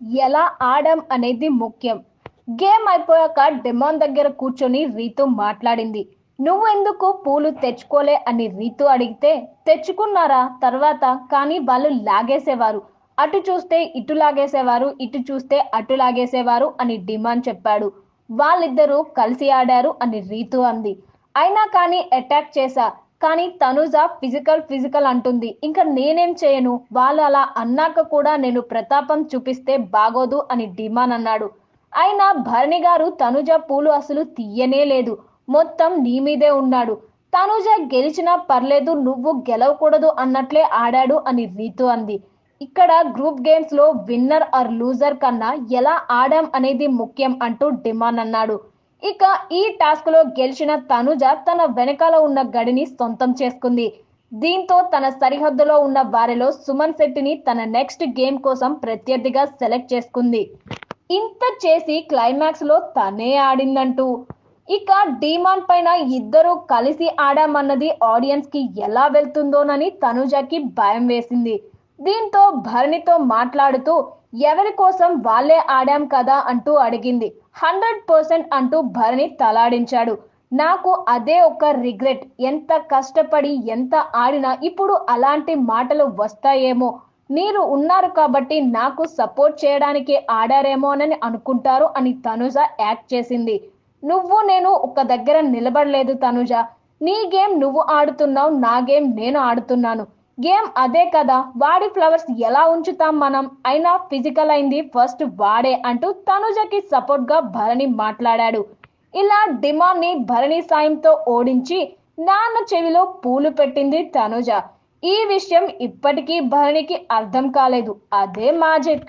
ఎలా ఆడాం అనేది ముఖ్యం. గేమ్ అయిపోయాక డిమాన్ దగ్గర కూర్చొని రీతు మాట్లాడింది. నువ్వెందుకు పూలు తెచ్చుకోలే? అని రీతు అడిగితే తెచ్చుకున్నారా తర్వాత కానీ వాళ్ళు లాగేసేవారు. అటు చూస్తే ఇటు లాగేసేవారు ఇటు చూస్తే అటు లాగేసేవారు అని డిమాండ్ చెప్పాడు. వాళ్ళిద్దరూ కలిసి ఆడారు అని రీతు అంది. అయినా కానీ అటాక్ చేశా. కానీ తనుజ ఫిజికల్ ఫిజికల్ అంటుంది. ఇంకా నేనేం చేయను? వాళ్ళు అలా అన్నాక కూడా నేను ప్రతాపం చూపిస్తే బాగోదు అని డిమాన్ అన్నాడు. అయినా భరణి గారు తనుజ పూలు అసలు తీయనే లేదు. మొత్తం నీ మీదే ఉన్నాడు. తనుజ గెలిచినా పర్లేదు నువ్వు గెలవకూడదు అన్నట్లే ఆడాడు అని రీతు అంది. ఇక్కడ గ్రూప్ గేమ్స్లో విన్నర్ ఆర్ లూజర్ కన్నా ఎలా ఆడాం అనేది ముఖ్యం అంటూ డిమాండ్ అన్నాడు. ఇక ఈ టాస్క్లో గెలిచిన తనుజ తన వెనకాల ఉన్న గడిని సొంతం చేసుకుంది. దీంతో తన సరిహద్దులో ఉన్న వారిలో సుమన్ శెట్టిని తన నెక్స్ట్ గేమ్ కోసం ప్రత్యర్థిగా సెలెక్ట్ చేసుకుంది. ఇంత చేసి క్లైమాక్స్లో తనే ఆడిందంటూ. ఇక డీమాన్ పైన ఇద్దరు కలిసి ఆడామన్నది ఆడియన్స్కి ఎలా వెళ్తుందోనని తనుజకి భయం వేసింది. దీంతో భరణితో మాట్లాడుతూ ఎవరి కోసం వాళ్ళే ఆడాం కదా అంటూ అడిగింది. హండ్రెడ్ పర్సెంట్ అంటూ భరణి తలాడించాడు. నాకు అదే ఒక రిగ్రెట్. ఎంత కష్టపడి ఎంత ఆడినా ఇప్పుడు అలాంటి మాటలు వస్తాయేమో. మీరు ఉన్నారు కాబట్టి నాకు సపోర్ట్ చేయడానికి ఆడారేమోనని అనుకుంటారు అని తనుజ యాక్ట్ చేసింది. నువ్వు నేను ఒక దగ్గర నిలబడలేదు తనుజ. నీ గేమ్ నువ్వు ఆడుతున్నావు నా గేమ్ నేను ఆడుతున్నాను. గేమ్ అదే కదా. వాడి ఫ్లవర్స్ ఎలా ఉంచుతాం మనం? అయినా ఫిజికల్ అయింది ఫస్ట్ వాడే అంటూ తనుజకి సపోర్ట్గా భరణి మాట్లాడాడు. ఇలా డిమాండ్ని భరణి సాయంతో ఓడించి నాన్న చెవిలో పూలు పెట్టింది తనుజ. ఈ విషయం ఇప్పటికీ భరణికి అర్థం కాలేదు. అదే మాజిక్